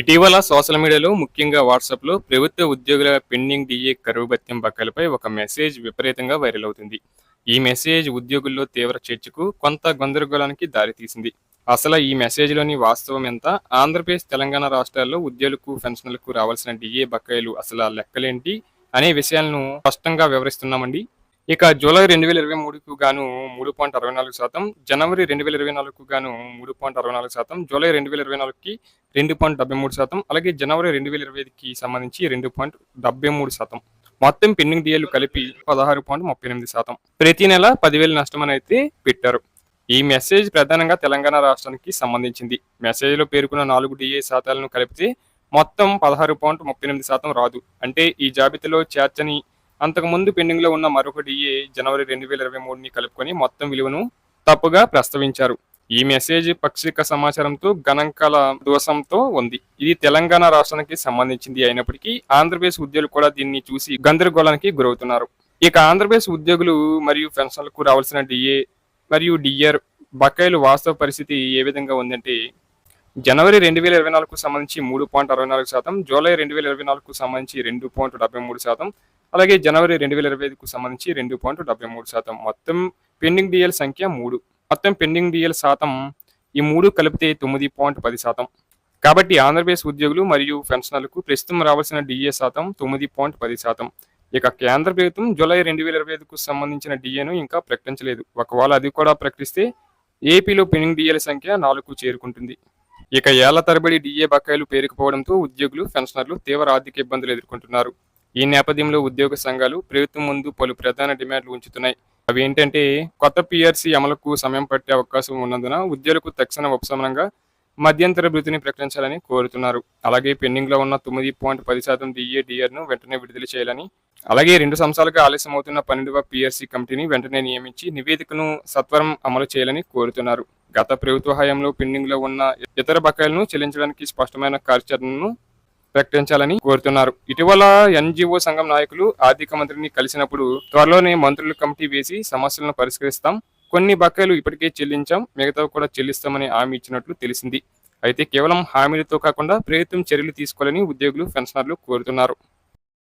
ఇటీవల సోషల్ మీడియాలో ముఖ్యంగా వాట్సాప్లో ప్రభుత్వ ఉద్యోగుల పెండింగ్ డిఏ కరువు భత్యం బకాయిలపై ఒక మెసేజ్ విపరీతంగా వైరల్ అవుతుంది. ఈ మెసేజ్ ఉద్యోగుల్లో తీవ్ర చర్చకు కొంత గందరగోళానికి దారితీసింది అసలు ఈ మెసేజ్లోని వాస్తవం ఎంత? ఆంధ్రప్రదేశ్ తెలంగాణ రాష్ట్రాల్లో ఉద్యోగులకు పెన్షన్లకు రావాల్సిన డిఏ బకాయిలు అసలు ఆ లెక్కలేంటి? అనే విషయాలను స్పష్టంగా వివరిస్తున్నామండి. ఇక జూలై రెండు వేల ఇరవై మూడుకు గాను మూడు పాయింట్ అరవై నాలుగు శాతం జనవరి రెండు వేల ఇరవై నాలుగుకు గాను మూడు పాయింట్ అరవై నాలుగు శాతం జూలై రెండు వేల ఇరవై నాలుగుకి రెండు పాయింట్ డెబ్బై మూడు శాతం అలాగే జనవరి రెండు వేల ఇరవై ఐదుకి సంబంధించి రెండు పాయింట్ డెబ్బై మూడు శాతం. మొత్తం పెండింగ్ డిఏలు కలిపి పదహారు పాయింట్ ముప్పై ఎనిమిది శాతం. ప్రతి నెల పదివేల అని అయితే పెట్టారు. ఈ మెసేజ్ ప్రధానంగా తెలంగాణ రాష్ట్రానికి సంబంధించింది. మెసేజ్లో పేర్కొన్న నాలుగు డిఏ శాతాలను కలిపితే మొత్తం పదహారు పాయింట్ ముప్పై ఎనిమిది శాతం రాదు. అంటే ఈ జాబితాలో చేర్చని అంతకుముందు పెండింగ్లో ఉన్న మరొక డిఏ జనవరి రెండు వేల ఇరవై మూడుని కలుపుకొని మొత్తం విలువను తప్పుగా ప్రస్తావించారు. ఈ మెసేజ్ పక్షిక సమాచారంతో గణాంకాల దోషంతో ఉంది. ఇది తెలంగాణ రాష్ట్రానికి సంబంధించింది అయినప్పటికీ ఆంధ్రప్రదేశ్ ఉద్యోగులు కూడా దీన్ని చూసి గందరగోళానికి గురవుతున్నారు. ఇక ఆంధ్రప్రదేశ్ ఉద్యోగులు మరియు పెన్షన్లకు రావాల్సిన డిఏ మరియు డిఆర్ బకాయిలు వాస్తవ పరిస్థితి ఏ విధంగా ఉందంటే జనవరి రెండు వేల ఇరవై నాలుగుకు సంబంధించి మూడు పాయింట్ అరవై నాలుగు శాతం జూలై రెండు వేల ఇరవై నాలుగుకు సంబంధించి రెండు పాయింట్ డెబ్బై మూడు శాతం అలాగే జనవరి రెండు వేల ఇరవై ఐదుకు సంబంధించి రెండు పాయింట్ డెబ్బై మూడు శాతం. మొత్తం పెండింగ్ డిఎల్ సంఖ్య మూడు. మొత్తం పెండింగ్ డిఎల్ శాతం ఈ మూడు కలిపితే తొమ్మిది పాయింట్ పది శాతం. కాబట్టి ఆంధ్రప్రదేశ్ ఉద్యోగులు మరియు పెన్షనర్లకు ప్రస్తుతం రావాల్సిన డిఏ శాతం తొమ్మిది పాయింట్ పది శాతం. ఇక కేంద్ర ప్రభుత్వం జూలై రెండు వేల ఇరవై ఐదుకు సంబంధించిన డిఏను ఇంకా ప్రకటించలేదు. ఒకవేళ అది కూడా ప్రకటిస్తే ఏపీలో పెండింగ్ డిఏల సంఖ్య నాలుగు చేరుకుంటుంది. ఇక ఏళ్ళ తరబడి డిఏ బకాయిలు పేరుకుపోవడంతో ఉద్యోగులు పెన్షనర్లు తీవ్ర ఆర్థిక ఇబ్బందులు ఎదుర్కొంటున్నారు. ఈ నేపథ్యంలో ఉద్యోగ సంఘాలు ప్రభుత్వం ముందు పలు ప్రధాన డిమాండ్లు ఉంచుతున్నాయి. అవి ఏంటంటే కొత్త పిఆర్సీ అమలుకు సమయం పట్టే అవకాశం ఉన్నందున ఉద్యోగులకు తక్షణ ఉపశమనంగా మధ్యంతర భృతిని ప్రకటించాలని కోరుతున్నారు. అలాగే పెండింగ్లో ఉన్న తొమ్మిది పాయింట్ పది శాతం డిఏ డిఆర్ను వెంటనే విడుదల చేయాలని అలాగే రెండు సంవత్సరాలుగా ఆలస్యం అవుతున్న పన్నెండవ పిఆర్సీ కమిటీని వెంటనే నియమించి నివేదికను సత్వరం అమలు చేయాలని కోరుతున్నారు. గత ప్రభుత్వ హయాంలో పెండింగ్లో ఉన్న ఇతర బకాయిలను చెల్లించడానికి స్పష్టమైన కార్యాచరణను ప్రకటించాలని కోరుతున్నారు. ఇటీవల ఎన్జిఓ సంఘం నాయకులు ఆర్థిక మంత్రిని కలిసినప్పుడు త్వరలోనే మంత్రుల కమిటీ వేసి సమస్యలను పరిష్కరిస్తాం. కొన్ని బకాయిలు ఇప్పటికే చెల్లించాం మిగతా కూడా చెల్లిస్తామని హామీ ఇచ్చినట్లు తెలిసింది. అయితే కేవలం హామీలతో కాకుండా ప్రభుత్వం చర్యలు తీసుకోవాలని ఉద్యోగులు పెన్షనర్లు కోరుతున్నారు.